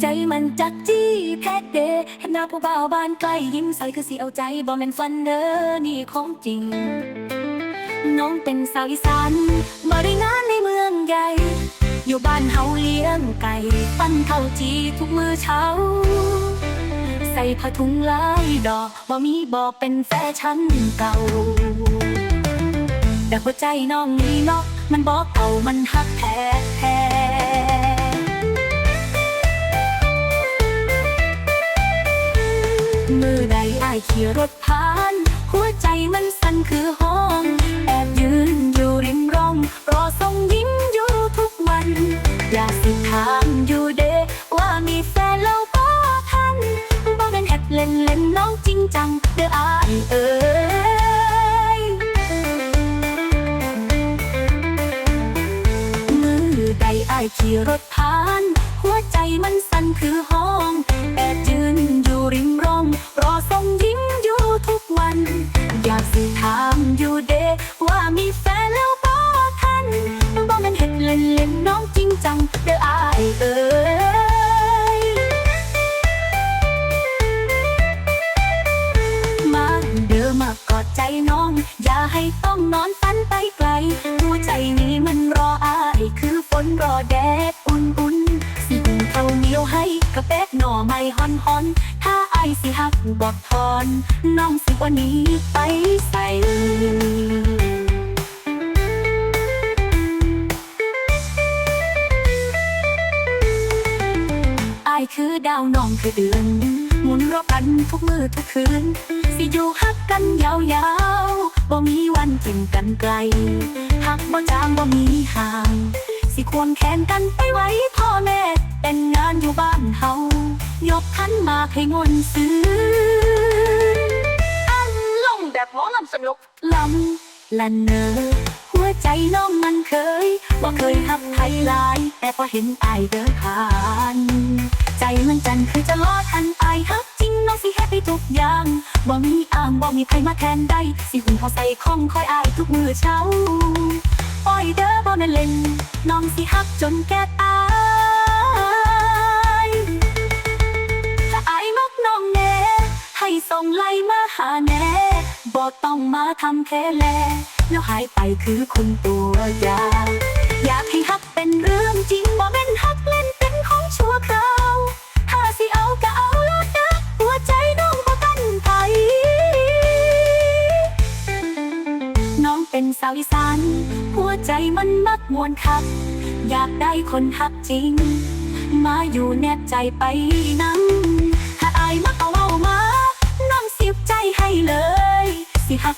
ใจมันจักจี้แท้เดเห็นหน้าผู้บ่าวบ้านใกล้ยิ้มใส่คือสิเอาใจบ่แม่นฟันเด้อนี่ของจริง น้องเป็นสาวอีสานบ่ได้งานในเมืองใหญ่อยู่บ้านเฮาเลี้ยงไก่ปั้นข้าวจีทุกมื้อเช้า ใส่ผ้าถุงลายดอกบ่มีบ่เป็นแฟชั่นเก่า แต่หัวใจน้องนี่เนาะมันบอกเอามันฮักแท้แท้ายขี่รถผ่าน หัวใจมันสั่นคือห้อง แอบยืนอยู่ริมร่อง รอส่งยิ้มอยู่ทุกวัน อยากสิถามอยู่เดว่ามีแฟนแล้วบ่ทันบ่เป็นเฮ็ดเล่นเล่นน้องจริงจัง เด้ออายเอ้ยมือใดอายขี่รถผ่าน หัวใจมันสั่นคือห้อง แอบยืนอยู่ริมร่อง รอส่ง ให้ต้องนอนฝันไปไกล หัวใจนี้มันรออายคือฝนรอแดดอุ่นๆสิหุงข้าวเหนียวให้กระเป็ดหน่อไม้ฮอนฮอนถ้าไอสิหักบอกทอนน้องสิวันนี้ไปใส่อายคือดาวน้องคือเดือน หมุนรอบกันทุกมือทุกคืน สิอยู่ฮักกันยาวๆ มีวันทิ้งกันไกล หักบ่จางบ่มีห่าง สิควงแขนกันไปไว้พ่อแม่แต่งงานอยู่บ้านเฮายกขันมาให้งนซื้ออันลงแบบหมอลำสนุกลำละเนอหัวใจน้องมันเคยบ่เคยหักใครลาย แต่พอเห็นอายเดินผ่านใจมันจันคือจะลอดอันอายฮักจริงน้องสิแฮปปี้ทุกอย่าง บ่มีอ้างบ่มีใครมาแทนได้ สิหุ่นเขาใส่ข้องคอยอายทุกมือเช้าปอยเด้อบ่แม่นเล่น น้องสิฮักจนแก่ตายถ้าอายมักน้องแน่ให้ส่งไลน์มาหาแน่บอกต้องมาทำแค่แล แล้วหายไปคือคนตัวยาอยากให้ฮักเป็นเรื่องจริงบ่แม่ เป็นสาวอีสานหัวใจมันมักมวนคัก อยากได้คนฮักจริง มาอยู่แนบใจไปนั่งถ้าอายมักเอาเอามา น้องเสียบใจให้เลย สิฮัก